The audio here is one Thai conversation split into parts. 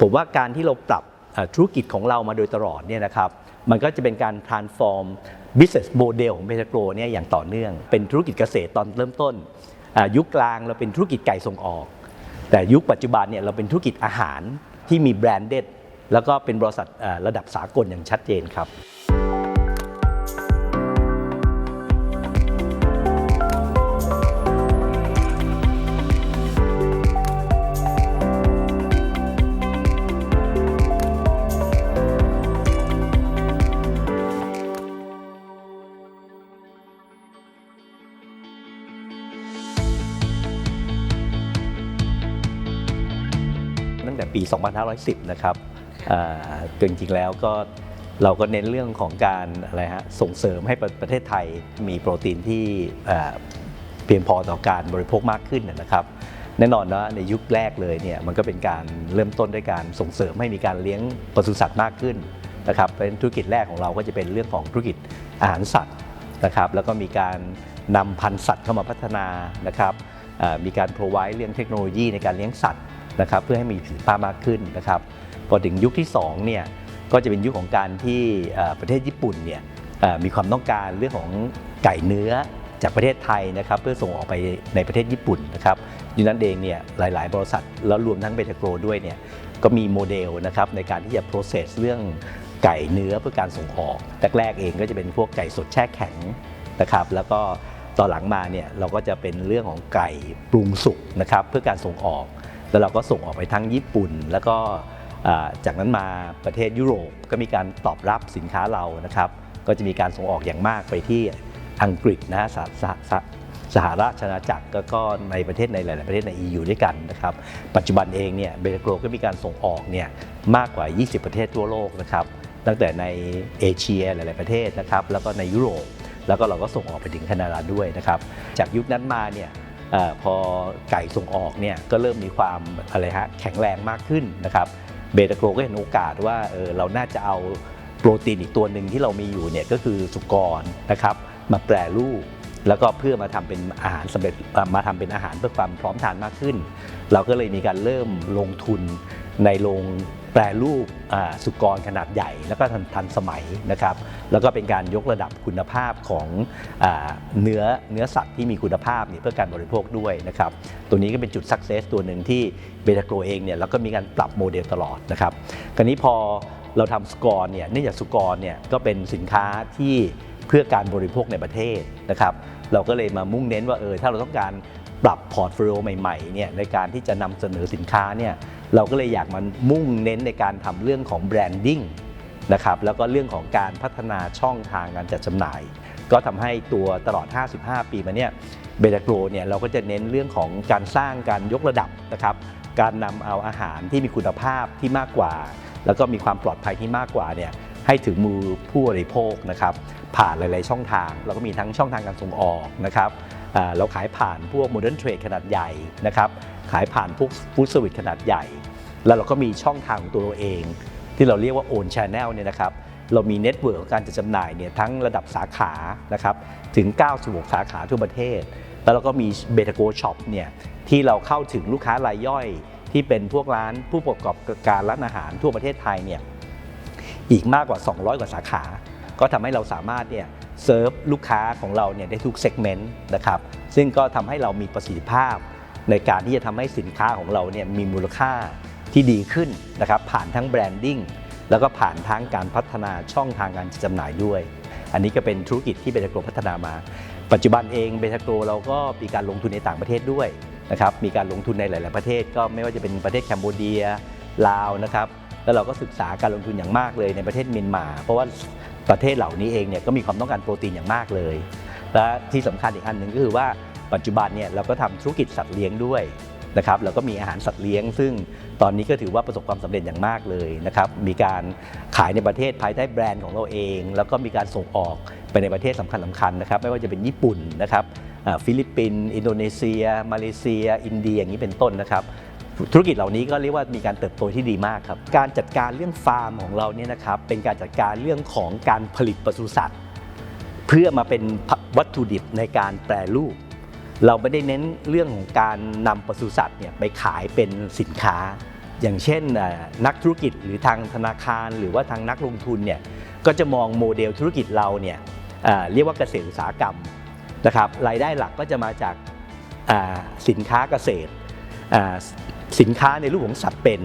ผมว่าการที่เราปรับธุรกิจของเรามาโดยตลอดเนี่ยนะครับมันก็จะเป็นการ transform business model ของเบทาโกรเนี่ยอย่างต่อเนื่อง เป็นธุรกิจเกษตรตอนเริ่มต้น ยุคกลางเราเป็นธุรกิจไก่ส่งออก แต่ยุคปัจจุบันเนี่ยเราเป็นธุรกิจอาหารที่มีแบรนด์เด็ดแล้วก็เป็นบริษัทระดับสากลอย่างชัดเจนครับ แต่ปี 2510 นะครับอ่าจริงๆแล้วก็เราก็เน้นเรื่องของการอะไรฮะส่งเสริมให้ประประเทศไทยมีโปรตีนที่อ่าเพียงพอต่อการบริโภคมากขึ้นนะครับ แน่นอนว่าในยุคแรกเลยเนี่ยมันก็เป็นการเริ่มต้นด้วยการส่งเสริมให้มีการเลี้ยงปศุสัตว์มากขึ้นนะครับเป็นธุรกิจแรกของเราก็จะเป็นเรื่องของธุรกิจอาหารสัตว์นะครับ แล้วก็มีการนำพันธุ์สัตว์เข้ามาพัฒนานะครับอ่ามีการ provide เรื่องเทคโนโลยีในการเลี้ยงสัตว์ นะครับเพื่อให้มีประสิทธิภาพมากขึ้นนะครับพอถึงยุคที่2เนี่ยก็จะเป็นยุคของการที่ประเทศญี่ปุ่นเนี่ยมีความต้องการเรื่องของไก่เนื้อจากประเทศไทยนะครับเพื่อส่งออกไปในประเทศญี่ปุ่นนะครับดังนั้นเองเนี่ยหลาย ๆ บริษัทแล้วรวมทั้งเบทาโกรด้วยเนี่ยก็มีโมเดลนะครับในการที่จะ process เรื่องไก่เนื้อเพื่อการส่งออกแรกๆเองก็จะเป็นพวกไก่สดแช่แข็งนะครับแล้วก็ตอนหลังมาเนี่ยเราก็จะเป็นเรื่องของไก่ปรุงสุกนะครับเพื่อการส่งออก แล้วเราก็ส่งออกไปทั้งญี่ปุ่น แล้วก็จากนั้นมาประเทศยุโรปก็มีการตอบรับสินค้าเรานะครับ ก็จะมีการส่งออกอย่างมากไปที่อังกฤษนะฮะสสหสสหราชอาณาจักรก็ก็ในประเทศในหลาย ๆ ประเทศใน EU ด้วยกันนะครับ ปัจจุบันเองเนี่ยเบลโกรก็มีการส่งออกเนี่ยมากกว่า 20 ประเทศทั่วโลกนะครับ ตั้งแต่ในเอเชียหลาย ๆ ประเทศนะครับ แล้วก็ในยุโรป แล้วก็เราก็ส่งออกไปถึงแคนาดาด้วยนะครับ จากยุคนั้นมาเนี่ย พอไก่ส่งออกเนี่ยก็เริ่มมีความอะไรฮะแข็งแรงมากขึ้นนะครับเบตาโกรก็เห็นโอกาสว่าเออเราน่าจะเอาโปรตีนอีกตัวหนึ่งที่เรามีอยู่เนี่ยก็คือสุกรนะครับมาแปรรูปแล้วก็เพื่อมาทำเป็นอาหารสำเร็จมาทำเป็นอาหารเพื่อความพร้อมทานมากขึ้น เราก็เลยมีการเริ่มลงทุนในโรง แปรรูปสุกรขนาดใหญ่ แล้วก็ทันสมัยนะครับ แล้วก็เป็นการยกระดับคุณภาพของอเนื้อเนื้อสัตว์ที่มีคุณภาพเนี่ยเพื่อการบริโภคด้วยนะครับ ตัวนี้ก็เป็นจุดสักเซสตัวหนึ่งที่เบตาโกรเองเนี่ยเราก็มีการปรับโมเดลตลอดนะครับ คราวนี้พอเราทำสุกรเนี่ยเนื่องจากสุกรเนี่ยก็เป็นสินค้าที่ เพื่อการบริโภคในประเทศนะครับ เราก็เลยมามุ่งเน้นว่าเออถ้าเราต้องการปรับพอร์ตโฟลิโอใหม่ๆเนี่ยในการที่จะนำเสนอสินค้าเนี่ยเราก็เลยอยากมันมุ่งเน้นในการทำเรื่องของแบรนดิ้งนะครับแล้วก็เรื่องของการพัฒนาช่องทางการจัดจำหน่าย ก็ทำให้ตัวตลอด 55 ปีมาเนี่ยเบตาโกรเนี่ยเราก็จะเน้นเรื่องของการสร้างการยกระดับนะครับการนำเอาอาหารที่มีคุณภาพที่มากกว่า แล้วก็มีความปลอดภัยที่มากกว่าเนี่ย ให้ถึงมือผู้บริโภคนะครับผ่านหลาย ๆ ช่องทาง เราก็มีทั้งช่องทางการส่งออกนะครับเราขายผ่านพวกโมเดิร์นเทรดขนาดใหญ่นะครับขายผ่านพวกฟู้ดเซอร์วิสขนาดใหญ่ แล้วเราก็มีช่องทางของตัวเราเอง ที่เราเรียกว่า own channel เนี่ยนะครับเรามีเน็ตเวิร์กการจัดจำหน่ายเนี่ยทั้งระดับสาขานะครับถึง 96 สาขาทั่วประเทศ แล้วเราก็มีเบตาโกช็อปเนี่ยที่เราเข้าถึงลูกค้ารายย่อย ที่เป็นพวกร้านผู้ประกอบการร้านอาหารทั่วประเทศไทยเนี่ย อีกมากกว่า 200 กว่าสาขา ก็ทำให้เราสามารถเนี่ยเซิร์ฟลูกค้าของเราเนี่ยได้ทุกเซกเมนต์นะครับ ซึ่งก็ทำให้เรามีประสิทธิภาพ ในการที่จะทำให้สินค้าของเราเนี่ยมีมูลค่าที่ดีขึ้นนะครับผ่านทั้งแบรนดิ้งแล้วก็ผ่านทั้งการพัฒนาช่องทางการจำหน่ายด้วย อันนี้ก็เป็นธุรกิจที่เบทาโกรพัฒนามา ปัจจุบันเองเบทาโกรเราก็มีการลงทุนในต่างประเทศด้วยนะครับมีการลงทุนในหลาย ๆ ประเทศ ก็ไม่ว่าจะเป็นประเทศแคนโบเดียลาวนะครับ แล้วเราก็ศึกษาการลงทุนอย่างมากเลยในประเทศเมียนมา เพราะว่าประเทศเหล่านี้เองเนี่ยก็มีความต้องการโปรตีนอย่างมากเลย และที่สำคัญอีกอันหนึ่งก็คือว่าปัจจุบันเนี่ยเราก็ทำธุรกิจสัตว์เลี้ยงด้วยนะครับแล้วก็มีอาหารสัตว์เลี้ยง ซึ่งตอนนี้ก็ถือว่าประสบความสำเร็จอย่างมากเลยนะครับมีการขายในประเทศภายใต้แบรนด์ของเราเอง แล้วก็มีการส่งออกไปในประเทศสำคัญสคัญนะครับไม่ว่าจะเป็นญี่ปุ่นนะครับฟิลิปปินส์อินโดนีเซีย มาเลเซีย อินเดียอย่างนี้เป็นต้นนะครับ ธุรกิจเหล่านี้ก็เรียกว่ามีการเติบโตที่ดีมากครับ การจัดการเรื่องฟาร์มของเราเนี่ยนะครับเป็นการจัดการเรื่องของการผลิตปศุสัตว์ เพื่อมาเป็นวัตถุดิบในการแปรรูป เราไม่ได้เน้นเรื่องของการนำปศุสัตว์เนี่ยไปขายเป็นสินค้า อย่างเช่นนักธุรกิจหรือทางธนาคาร หรือว่าทางนักลงทุนเนี่ยก็จะมองโมเดลธุรกิจเราเนี่ยเรียกว่าเกษตรอุตสาหกรรมนะครับรายได้หลักก็จะมาจากสินค้าเกษตร สินค้าในรูปของสัตว์เป็น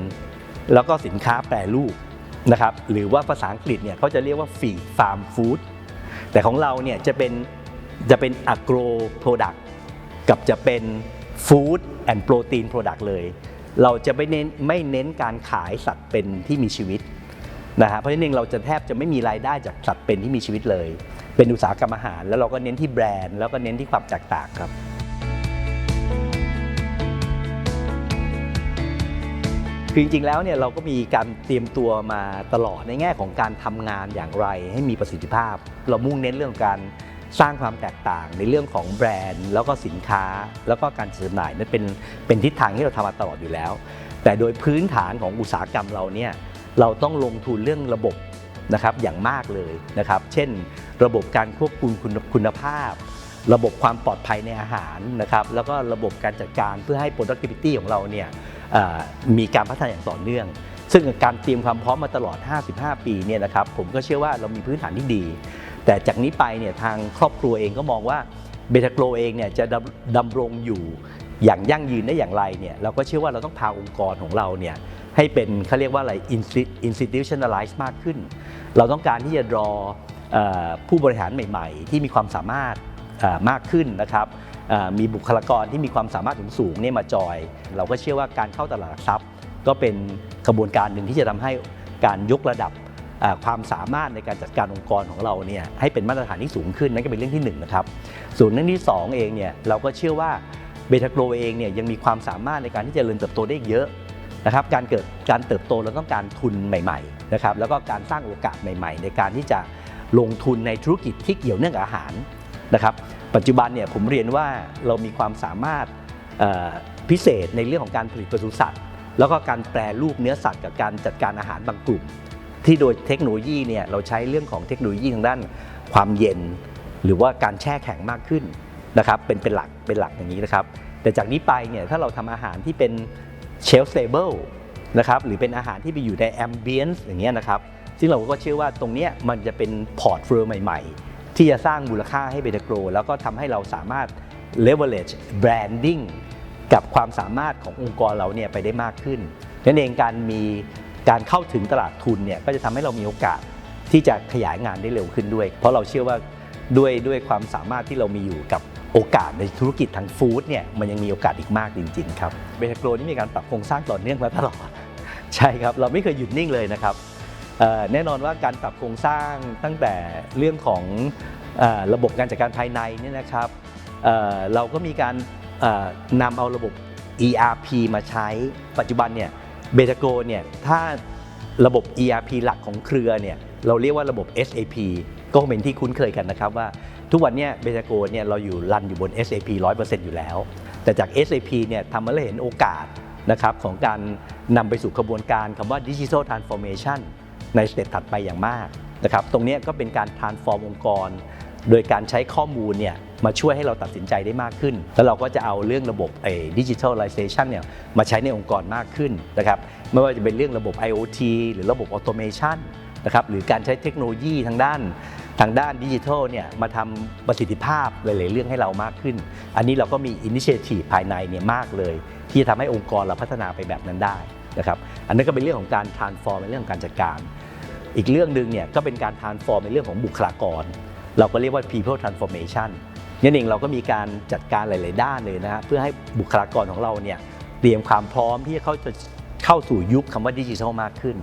แล้วก็สินค้าแปรรูปนะครับหรือว่าภาษาอังกฤษเนี่ยเขาจะเรียกว่าฟีดฟาร์มฟู้ดแต่ของเราเนี่ยจะเป็นจะเป็น agro product กับจะเป็น food and protein product เลย เราจะไม่เน้นไม่เน้นการขายสัตว์เป็นที่มีชีวิตนะฮะเพราะฉะนั้นเองเราจะแทบจะไม่มีรายได้จากสัตว์เป็นที่มีชีวิตเลย เป็นอุตสาหกรรมอาหาร แล้วเราก็เน้นที่แบรนด์แล้วก็เน้นที่ความแตกต่างครับ คือจริงๆแล้วเนี่ยเราก็มีการเตรียมตัวมาตลอดในแง่ของการทำงานอย่างไรให้มีประสิทธิภาพ เรามุ่งเน้นเรื่องการสร้างความแตกต่างในเรื่องของแบรนด์ แล้วก็สินค้าแล้วก็การจำหน่ายนั่นเป็นเป็นทิศทางที่เราทำมาตลอดอยู่แล้ว แต่โดยพื้นฐานของอุตสาหกรรมเราเนี่ยเราต้องลงทุนเรื่องระบบนะครับอย่างมากเลยนะครับ เช่น ระบบการควบคุมคุณภาพ ระบบความปลอดภัยในอาหารนะครับแล้วก็ระบบการจัดการเพื่อให้ productivity ของเราเนี่ยมีการพัฒนาอย่างต่อเนื่อง ซึ่งการเตรียมความพร้อมมาตลอด 55 ปีเนี่ยนะครับผมก็เชื่อว่าเรามีพื้นฐานที่ดี แต่จากนี้ไปเนี่ยทางครอบครัวเองก็มองว่าเบทาโกรเองเนี่ยจะดำดำรงอยู่อย่างยั่งยืนได้อย่างไรเนี่ยเราก็เชื่อว่าเราต้องพาองค์กรของเราเนี่ยให้เป็นเขาเรียกว่าอะไร institutionalize มากขึ้น เราต้องการที่จะรอผู้บริหารใหม่ ๆ ที่มีความสามารถ มากขึ้นนะครับมีบุคลากรที่มีความสามารถสูงเนี่ยมาจอย เราก็เชื่อว่าการเข้าตลาดหลักทรัพย์ ก็เป็นกระบวนการหนึ่งที่จะทำให้การยกระดับความสามารถในการจัดการองค์กรของเราเนี่ยให้เป็นมาตรฐานที่สูงขึ้นนั่นก็เป็นเรื่องที่หนึ่งนะครับส่วนเรื่องที่สองเองเนี่ยเราก็เชื่อว่าเบทาโกรเองเนี่ยยังมีความสามารถในการที่จะเจริญเติบโตได้เยอะนะครับการเกิดการเติบโตเราต้องการทุนใหม่ๆนะครับแล้วก็การสร้างโอกาสใหม่ ๆ ในการที่จะลงทุนในธุรกิจที่เกี่ยวเนื่องกับอาหาร นะครับ ปัจจุบันเนี่ยผมเรียนว่าเรามีความสามารถพิเศษในเรื่องของการผลิตปศุสัตว์ แล้วก็การแปรรูปเนื้อสัตว์กับการจัดการอาหารบางกลุ่ม ที่โดยเทคโนโลยีเนี่ยเราใช้เรื่องของเทคโนโลยีทางด้านความเย็น หรือว่าการแช่แข็งมากขึ้นนะครับเป็นเป็นหลักเป็นหลักอย่างนี้นะครับ แต่จากนี้ไปเนี่ยถ้าเราทำอาหารที่เป็น shelf stable นะครับหรือเป็นอาหารที่ไปอยู่ใน ambience อย่างเงี้ยนะครับซึ่งเราก็เชื่อว่าตรงเนี้ยมันจะเป็นพอร์ตเฟลใหม่ ๆ ที่จะสร้างมูลค่าให้เบตาโกรแล้วก็ทำให้เราสามารถ leverage branding กับความสามารถขององค์กรเราเนี่ยไปได้มากขึ้นนั่นเองการมีการเข้าถึงตลาดทุนเนี่ยก็จะทำให้เรามีโอกาสที่จะขยายงานได้เร็วขึ้นด้วย เพราะเราเชื่อว่าด้วยด้วยความสามารถที่เรามีอยู่กับโอกาสในธุรกิจทางฟู้ดเนี่ยมันยังมีโอกาสอีกมากจริง ๆ ครับเบทาโกรนี่มีการปรับโครงสร้างต่อเนื่องมาตลอด ใช่ครับ เราไม่เคยหยุดนิ่งเลยนะครับ แน่นอนว่าการปรับโครงสร้างตั้งแต่เรื่องของอระบบการจัดการภายในเนี่ยนะครับเเราก็มีการนำเอาระบบ ERP มาใช้ปัจจุบันเนี่ยเบตาโกเนี่ยถ้าระบบ ERP หลักของเครือเนี่ยเราเรียกว่าระบบ SAP ก็คงเป็นที่คุ้นเคยกันนะครับว่าทุกวันเนี้เบตาโกเนี่ยเราอยู่รันอยู่บน SAP 100%อยู่แล้ว แต่จาก SAP เนี่ยทำให้เราเห็นโอกาสนะครับของการนำไปสู่กระบวนการคำว่า Digital Transformation ในสเต็ปถัดไปอย่างมากนะครับตรงนี้ก็เป็นการ transform องค์กร โดยการใช้ข้อมูลเนี่ยมาช่วยให้เราตัดสินใจได้มากขึ้น แล้วเราก็จะเอาเรื่องระบบเอ digitalization เนี่ยมาใช้ในองค์กรมากขึ้นนะครับไม่ว่าจะเป็นเรื่องระบบ IoT หรือระบบ automation นะครับหรือการใช้เทคโนโลยีทางด้านทางด้านดิจิทัลเนี่ยมาทำประสิทธิภาพหลาย ๆ เรื่องให้เรามากขึ้น อันนี้เราก็มีอินิเชทีฟภายในเนี่ยมากเลย ที่จะทำให้องค์กรเราพัฒนาไปแบบนั้นได้นะครับอันนั้นก็เป็นเรื่องของการ transform ในเรื่องของการจัดการ อีกเรื่องหนึ่งเนี่ยก็เป็นการ transform ในเรื่องของบุคลากร เราก็เรียกว่า people transformation นั่นเองเราก็มีการจัดการหลาย ๆ ด้านเลยนะฮะเพื่อให้บุคลากรของเราเนี่ยเตรียมความพร้อมที่จะเข้าจะเข้าสู่ยุคคำว่าดิจิทัลมากขึ้น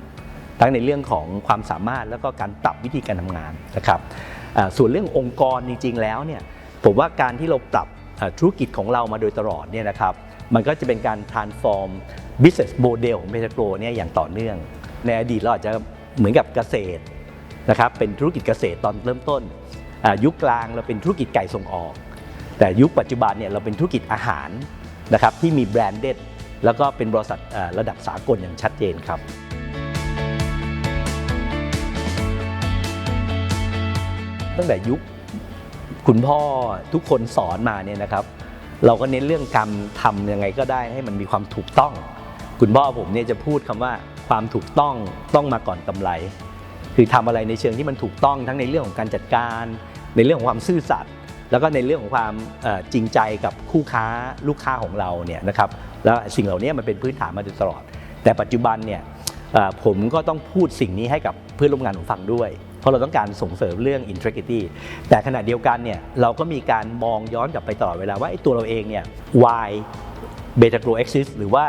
ทั้งในเรื่องของความสามารถแล้วก็การปรับวิธีการทำงานนะครับส่วนเรื่ององค์กรจริง ๆ แล้วเนี่ยผมว่าการที่เราปรับธุรกิจของเรามาโดยตลอดเนี่ยนะครับมันก็จะเป็นการ transform business model ของเ e ท a โกรเนี่ยอย่างต่อเนื่อง ในอดีตเราอาจจะ เหมือนกับเกษตรนะครับเป็นธุรกิจเกษตรตอนเริ่มต้น ยุคกลางเราเป็นธุรกิจไก่ส่งออก แต่ยุคปัจจุบันเนี่ยเราเป็นธุรกิจอาหารนะครับที่มีแบรนด์เด็ดแล้วก็เป็นบริษัทระดับสากลอย่างชัดเจนครับตั้งแต่ยุคคุณพ่อทุกคนสอนมาเนี่ยนะครับ เราก็เน้นเรื่องการทำยังไงก็ได้ให้มันมีความถูกต้อง คุณพ่อผมเนี่ยจะพูดคำว่า ความถูกต้องต้องมาก่อนกำไร คือทำอะไรในเชิงที่มันถูกต้องทั้งในเรื่องของการจัดการ ในเรื่องของความซื่อสัตย์แล้วก็ในเรื่องของความจริงใจกับคู่ค้าลูกค้าของเราเนี่ยนะครับแล้วสิ่งเหล่านี้มันเป็นพื้นฐานมาโดยตลอด แต่ปัจจุบันเนี่ยผมก็ต้องพูดสิ่งนี้ให้กับเพื่อนร่วมงานผมฟังด้วย เพราะเราต้องการส่งเสริมเรื่อง integrity แต่ขณะเดียวกันเนี่ยเราก็มีการมองย้อนกลับไปตลอดเวลาว่าไอ้ตัวเราเองเนี่ย why beta grow exist หรือว่า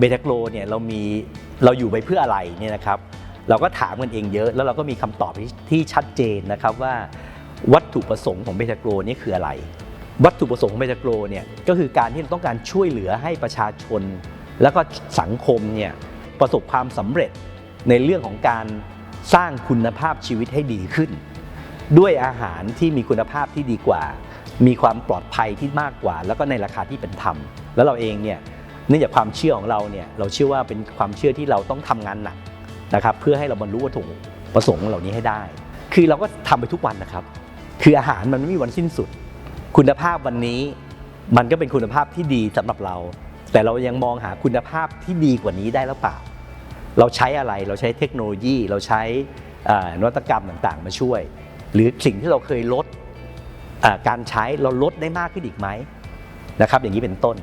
beta grow เนี่ยเรามี เราอยู่ไปเพื่ออะไรเนี่ยนะครับ เราก็ถามกันเองเยอะ แล้วเราก็มีคำตอบที่ที่ชัดเจนนะครับว่า วัตถุประสงค์ของเบตาโกรนี่คืออะไร วัตถุประสงค์ของเบตาโกรเนี่ยก็คือการที่เราต้องการช่วยเหลือให้ประชาชน แล้วก็สังคมเนี่ยประสบความสำเร็จในเรื่องของการสร้างคุณภาพชีวิตให้ดีขึ้น ด้วยอาหารที่มีคุณภาพที่ดีกว่า มีความปลอดภัยที่มากกว่า แล้วก็ในราคาที่เป็นธรรม แล้วเราเองเนี่ย เนื่องจากความเชื่อของเราเนี่ยเราเชื่อว่าเป็นความเชื่อที่เราต้องทำงานหนักนะครับเพื่อให้เราบรรลุวัตถุประสงค์เหล่านี้ให้ได้ คือเราก็ทำไปทุกวันนะครับ คืออาหารมันไม่มีวันสิ้นสุด คุณภาพวันนี้มันก็เป็นคุณภาพที่ดีสำหรับเรา แต่เรายังมองหาคุณภาพที่ดีกว่านี้ได้หรือเปล่า เราใช้อะไรเราใช้เทคโนโลยี เราใช้นวัตกรรมต่างๆ มาช่วย หรือสิ่งที่เราเคยลดการใช้เราลดได้มากขึ้นอีกไหมนะครับ อย่างนี้เป็นต้น